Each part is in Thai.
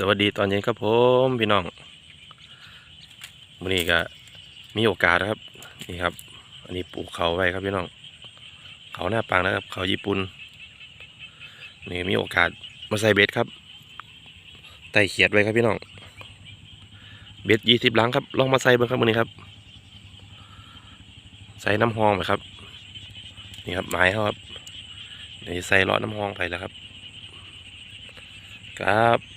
สวัสดีตอนเย็นครับผมพี่น้องวันนี้ก็มีโอกาสนะครับนี่ครับ อันนี้ปลูกเขาไว้ครับพี่น้อง เขาหน้าปังนะครับ เขาญี่ปุ่นนี่มีโอกาสมาใส่เบ็ดครับไต่เขียดไว้ครับพี่น้อง เบ็ดยี่สิบลังครับ ลองมาใส่เบ้างครับวันนี้ครับ ใส่น้ำหองไปครับ นี่ครับไม้ครับนี่ใส่ลาะน้ำหองไปแล้วครับ ครับ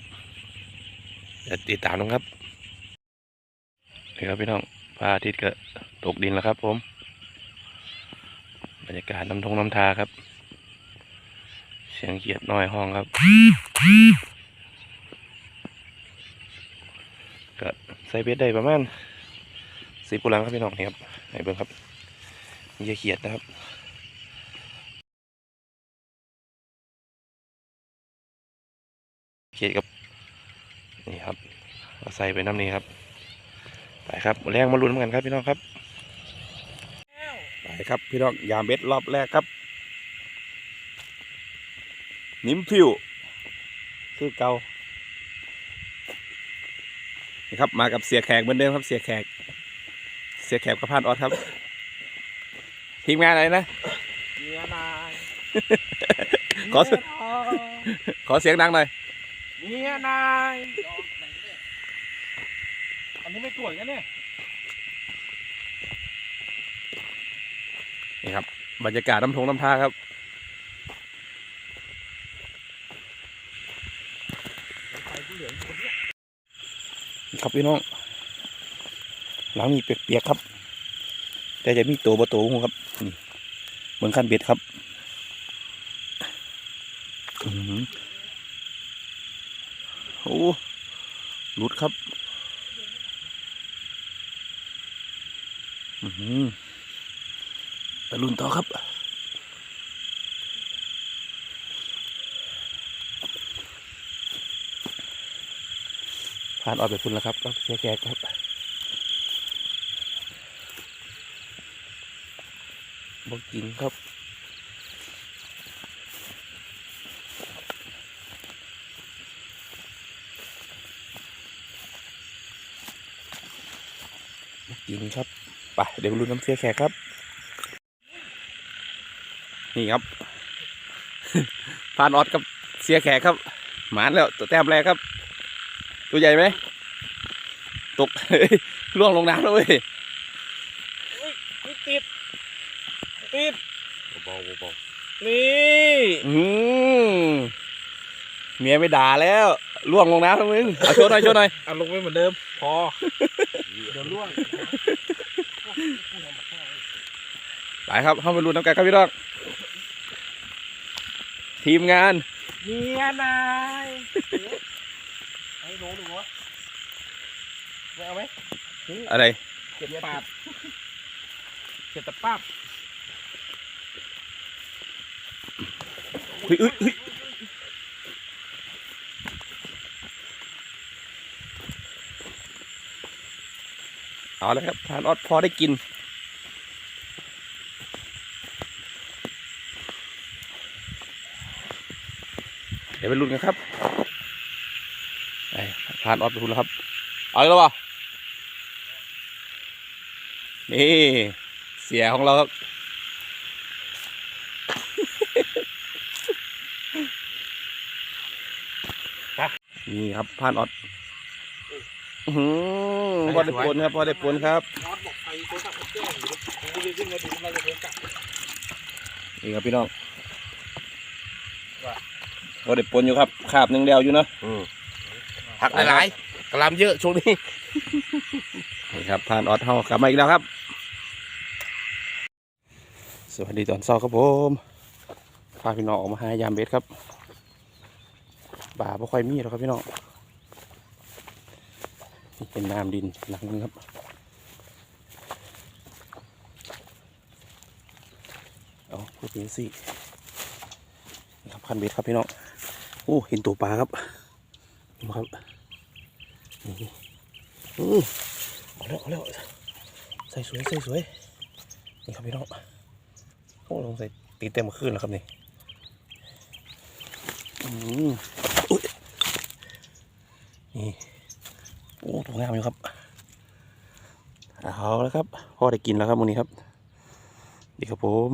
ติดตามนะครับนี่ครับพี่น้องพระอาทิตย์ก็ตกดินแล้วครับ ผม บรรยากาศน้ำทงน้ำทาครับ เสียงเขียดน้อยห้องครับ ก็ใส่เบ็ดได้ประมาณสิบกุลังครับพี่น้องนี่ครับให้เบิ่งครับมีเขียดนะครับเขียดกับ นี่ครับเอาใส่ไปน้ำนี้ครับ ไปครับแรงมาลุ้นกันครับพี่น้องครับไปครับพี่น้องยามเบ็ดรอบแรกครับ นิ้มฟิวคือเกานี่ครับมากับเสียแขกเหมือนเดิมครับเสียแขก เสียแขกกับพานออสครับทีมงานอะไรนะเมียนายขอขอเสียงดังหน่อย เมียนายอันนี้ไม่ตรวจกันเนี่ยนี่ครับ บรรยากาศน้ำทงน้ำท่าครับไปผู้เหลืองคนเนี้ยครับพี่น้อง หลังนี้เปียกๆครับ แต่จะมีตัวบตัวครับนี่เหมือนคันเบ็ดครับ อื้อหือโอ้หลุดครับอือหือไปลุ้นต่อครับ ผ่านออกไปพุ่นแล้วครับรอบเสียแกครับบอกกินครับ กินครับไปเดี๋ยวไปลุ้นน้ำเสียแขกครับ นี่ครับผ่านออดกับเสียแขกครับ หมานแล้วตัวแต้มแรกครับ ตัวใหญ่ไหมตกล่วงลงน้ำแล้วเว้ยนี่ติดติดเบาเบานี่อืมเมียไม่ด่าแล้วล่วงลงน้ำแล้วมึงเอาโชว์หน่อยโชว์หน่อยเอาลงไปเหมือนเดิม พอ เดี๋ยวล่วง ไปครับเข้าไปลุ้นน้ำกันครับพี่น้องทีมงานเมียนายไอ้โน้ตหนูวะไม่เอาไหมอะไรเก็บปาดเก็บตะป้าบเฮ้ยเอ้ยเฮ้ยเอาเลยครับทานออดพอได้กิน เดี๋ยวไปลุ้นกันครับไปทานออดไปลุ้นแล้วครับ เอาเลยหรอวะนี่ เสียของเราครับนี่ครับพานออดอือพอได้ปนครับ พอได้ปนครับนอตบอกไปโทรศัพท์ผมแจ้งอยู่ผมก็เลยวิ่งมาดูเราจะโดนจับนี่ครับพี่น้อง พอได้ปนอยู่ครับขาบหนึ่งเดียวอยู่เนาะผักหลายๆกระลำเยอะช่วงนี้นี่ครับพานออดเฮากลับมาอีกแล้วครับ สวัสดีตอนเช้าครับผมพาพี่น้องออกมาหายามเบ็ดครับป่าไม่ค่อยมีหรอกครับพี่น้องนี่เป็นน้ำดินหลังนึงครับเอาพูดถึงสินี่ครับคันเบ็ดครับพี่น้องโอ้เห็นตัวปลาครับเห็นครับนี่อือเอาแล้วเอาแล้วใส่สวยใส่สวยนี่ครับพี่น้องโอ้ลงใส่ตีเต็มขึ้นแล้วครับนี่อืมอุ้ยนี่โอ้ถูกงามอยู่ครับเอาแล้วครับพ่อได้กินแล้วครับมื้อนี้ครับดีครับผม